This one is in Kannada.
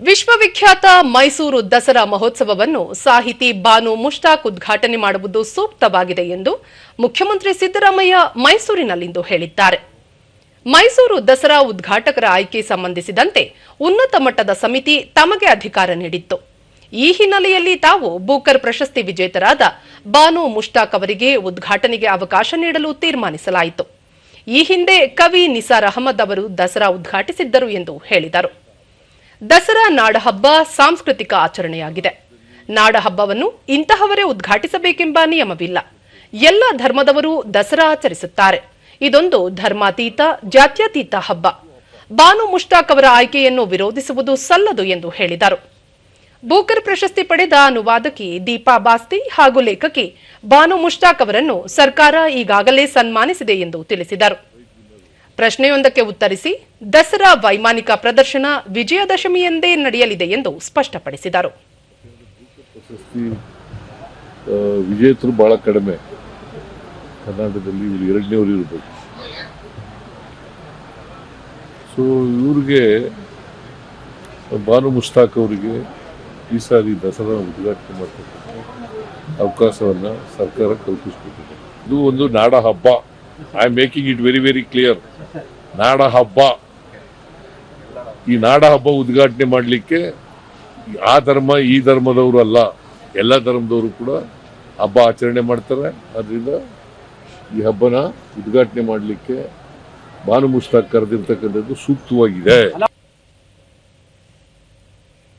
ವಿಶ್ವವಿಖ್ಯಾತ ಮೈಸೂರು ದಸರಾ ಮಹೋತ್ಸವವನ್ನು ಸಾಹಿತಿ ಬಾನು ಮುಷ್ಟಾಕ್ ಉದ್ಘಾಟನೆ ಮಾಡುವುದು ಸೂಕ್ತವಾಗಿದೆ ಎಂದು ಮುಖ್ಯಮಂತ್ರಿ ಸಿದ್ದರಾಮಯ್ಯ ಮೈಸೂರಿನಲ್ಲಿಂದು ಹೇಳಿದ್ದಾರೆ. ಮೈಸೂರು ದಸರಾ ಉದ್ಘಾಟಕರ ಆಯ್ಕೆ ಸಂಬಂಧಿಸಿದಂತೆ ಉನ್ನತ ಮಟ್ಟದ ಸಮಿತಿ ತಮಗೆ ಅಧಿಕಾರ ನೀಡಿತ್ತು. ಈ ಹಿನ್ನೆಲೆಯಲ್ಲಿ ತಾವು ಬೂಕರ್ ಪ್ರಶಸ್ತಿ ವಿಜೇತರಾದ ಬಾನು ಮುಷ್ಟಾಕ್ ಅವರಿಗೆ ಉದ್ಘಾಟನೆಗೆ ಅವಕಾಶ ನೀಡಲು ತೀರ್ಮಾನಿಸಲಾಯಿತು. ಈ ಹಿಂದೆ ಕವಿ ನಿಸಾರ್ ಅಹಮದ್ ಅವರು ದಸರಾ ಉದ್ಘಾಟಿಸಿದ್ದರು ಎಂದು ಹೇಳಿದರು. ದಸರಾ ನಾಡಹಬ್ಬ ಸಾಂಸ್ಕೃತಿಕ ಆಚರಣೆಯಾಗಿದೆ. ನಾಡಹಬ್ಬವನ್ನು ಇಂತಹವರೇ ಉದ್ಘಾಟಿಸಬೇಕೆಂಬ ನಿಯಮವಿಲ್ಲ. ಎಲ್ಲ ಧರ್ಮದವರು ದಸರಾ ಆಚರಿಸುತ್ತಾರೆ. ಇದೊಂದು ಧರ್ಮಾತೀತ, ಜಾತ್ಯತೀತ ಹಬ್ಬ. ಬಾನು ಮುಷ್ತಾಕ್ ಅವರ ಆಯ್ಕೆಯನ್ನು ವಿರೋಧಿಸುವುದು ಸಲ್ಲದು ಎಂದು ಹೇಳಿದರು. ಬೂಕರ್ ಪ್ರಶಸ್ತಿ ಪಡೆದ ಅನುವಾದಕಿ ದೀಪಾ ಬಾಸ್ತಿ ಹಾಗೂ ಲೇಖಕಿ ಬಾನು ಮುಷ್ತಾಕ್ ಅವರನ್ನು ಸರ್ಕಾರ ಈಗಾಗಲೇ ಸನ್ಮಾನಿಸಿದೆ ಎಂದು ತಿಳಿಸಿದರು. ಪ್ರಶ್ನೆಯೊಂದಕ್ಕೆ ಉತ್ತರಿಸಿ, ದಸರಾ ವೈಮಾನಿಕ ಪ್ರದರ್ಶನ ವಿಜಯದಶಮಿಯಂದೇ ನಡೆಯಲಿದೆ ಎಂದು ಸ್ಪಷ್ಟಪಡಿಸಿದರು. ವಿಜೇತರು ಬಹಳ ಕಡಿಮೆ. ಕರ್ನಾಟಕದಲ್ಲಿ ಇವರು ಎರಡನೇವರು ಇರಬೇಕು ಸೊ ಇವ್ರಿಗೆ ಬಾನು ಮುಸ್ತಾಕ್ ಅವರಿಗೆ ಈ ಸಾರಿ ದಸರಾ ಉದ್ಘಾಟನೆ ಮಾಡ್ತಕ್ಕಂಥ ಅವಕಾಶವನ್ನು ಸರ್ಕಾರ ಕಲ್ಪಿಸ್ಕೊಟ್ಟಿದೆ. ಇದು ಒಂದು ನಾಡ ಹಬ್ಬ. I am making it very very clear ನಾಡ ಹಬ್ಬ. ಈ ನಾಡ ಹಬ್ಬ ಉದ್ಘಾಟನೆ ಮಾಡಲಿಕ್ಕೆ ಆ ಧರ್ಮ, ಈ ಧರ್ಮದವರು ಅಲ್ಲ. ಎಲ್ಲ ಧರ್ಮದವರು ಕೂಡ ಹಬ್ಬ ಆಚರಣೆ ಮಾಡ್ತಾರೆ. ಅದರಿಂದ ಈ ಹಬ್ಬನ ಉದ್ಘಾಟನೆ ಮಾಡಲಿಕ್ಕೆ ಭಾನು ಮುಷ್ತಾಕ್ ಕರೆದಿರ್ತಕ್ಕಂಥದ್ದು ಸೂಕ್ತವಾಗಿದೆ.